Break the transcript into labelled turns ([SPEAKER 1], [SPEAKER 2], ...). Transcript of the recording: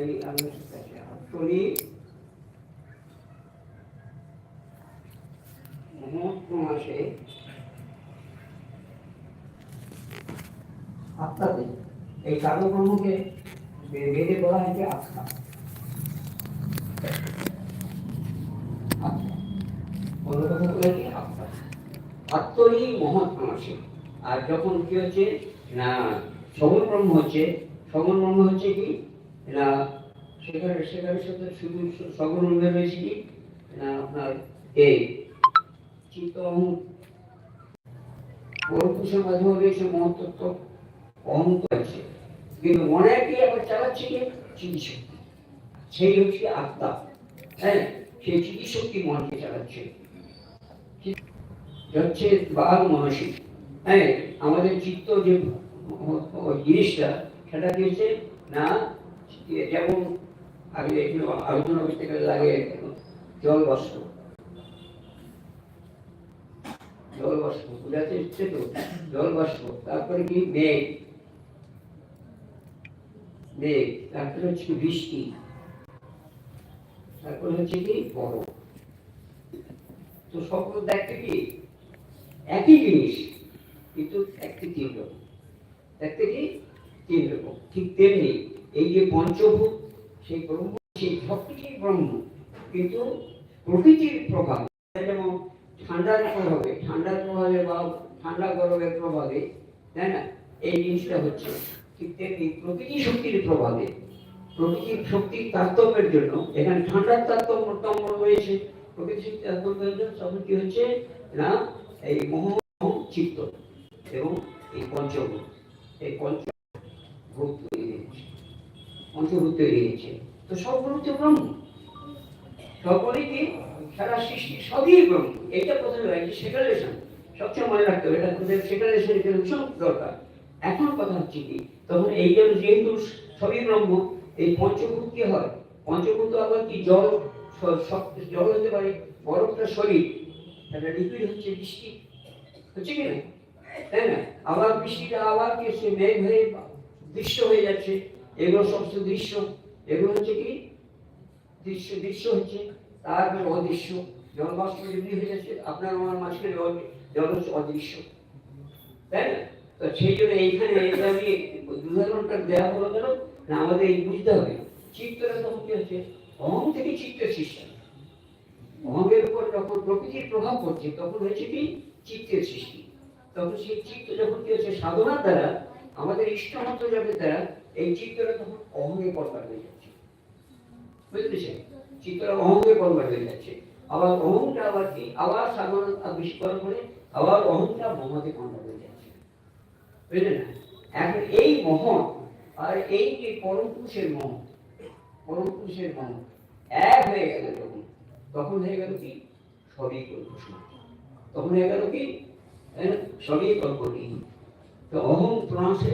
[SPEAKER 1] এই আমি ঠিক আছে আত্মনি মহাত্মাসে আত্মাতে এই কার্যক্রমকে বেদে বলা হয়েছে আত্মা অন্য কথা বলে কি আত্মা আত্মই মহাত্মাসে আর যখন কি হচ্ছে না সগুণ ব্রহ্ম হচ্ছে সগুণ ব্রহ্ম হচ্ছে কি? না সেখানে সেখানে সাথে শুধু সগুণ ব্রহ্মে রয়েছে কি? না আপনার এই চিত্ত পরপুষের মাধ্যমে রয়েছে মহত্তত্ব অহংত আছে কিন্তু মনে কি আবার চালাচ্ছে কি? চিকিৎসক্তি সেই হচ্ছে আত্মা। হ্যাঁ সেই চিকিৎসক্তি মনকে চালাচ্ছে। হচ্ছে বাঘ মানসিক। হ্যাঁ আমাদের চিত্ত যে জিনিসটা সেটা হচ্ছে না, যেমন আগে এগুলো আলোচনা করতে গেলে লাগে, জল বস্ত্র। জল ইচ্ছে তো? জল বাষ্প তারপরে কি? মেঘ। মেঘ, তারপরে হচ্ছে বৃষ্টি। তারপরে হচ্ছে কি? বরফ। তো সকল দেখতে কি? একই জিনিস, কিন্তু দেখতে তিন দেখতে কি? ঠিক তেমনি এই যে পঞ্চভূত, সেই ব্রহ্ম সেই ব্রহ্ম, কিন্তু প্রকৃতির প্রভাব, যেমন ঠান্ডার প্রভাবে ঠান্ডার প্রভাবে বা ঠান্ডা গরমের প্রভাবে, তাই না? এই জিনিসটা হচ্ছে ঠিক তেমনি প্রকৃতি শক্তির প্রভাবে, প্রকৃতির শক্তির তারতম্যের জন্য, এখানে ঠান্ডার তারতম্য তম্য রয়েছে প্রকৃতি শক্তির তারতম্যের জন্য তখন কি হচ্ছে না, এই মোহ চিত্ত এবং এই পঞ্চভূত। এই পঞ্চভূত তৈরি হয়েছে পঞ্চভূত তৈরি হয়েছে তো সবগুলো তো ব্রহ্ম সকলেই কি সারা সৃষ্টি সবই ব্রহ্ম এইটা প্রথমে হয়েছে সেকালেশন সবসময় মনে রাখতে হবে, এটা তোদের সেকালেশন এটা ভীষণ দরকার। এখন কথা হচ্ছে কি, তখন এই জন্য যেহেতু সবই ব্রহ্ম এই পঞ্চভূত কি হয়? পঞ্চভূত আবার কি জল জল হতে পারে? বরফটা শরীর একটা লিকুইড হচ্ছে বৃষ্টি। হচ্ছে কি না? তাই না? আবার বৃষ্টিটা আবার কি হচ্ছে মেঘ হয়ে দৃশ্য হয়ে যাচ্ছে। এগুলো সমস্ত দৃশ্য। এগুলো হচ্ছে কি? দৃশ্য দৃশ্য হচ্ছে। তারপর অদৃশ্য। যেমনি হয়ে যাচ্ছে, আপনার আমার মাঝখানে অদৃশ্য। তাই না? তো সেই জন্য এইখানে আমি দেওয়া হলো কেন? না, আমাদের এই বুঝতে হবে। তখন কি হচ্ছে? অহং থেকে চিত্তের সৃষ্টি অহংয়ের উপর যখন প্রকৃতির প্রভাব পড়ছে, তখন হয়েছে কি? চিত্তের সৃষ্টি। তখন সেই চিত্ত যখন কি হচ্ছে? সাধনার দ্বারা আমাদের ইষ্ট মন্ত্র জপের দ্বারা এই চিত্তটা তখন অহংয়ে কনভার্ট হয়ে যাচ্ছে। বুঝতেছেন চিত্তটা অহংয়ে কনভার্ট হয়ে যাচ্ছে। আবার অহংটা আবার কি? আবার বেশি করার পরে আবার অহংটা মহাতে কনভার্ট হয়ে যাচ্ছে। বুঝলেন না? এখন এই মোহ আর এই যে পরম পুরুষের মোহ পরম পুরুষের মোহ এক হয়ে গেল যখন, তখন হয়ে গেল কি? সবই কল্পনা। তখন হয়ে গেল কি? সবই কল্পনীয় তো অহং প্রণাশে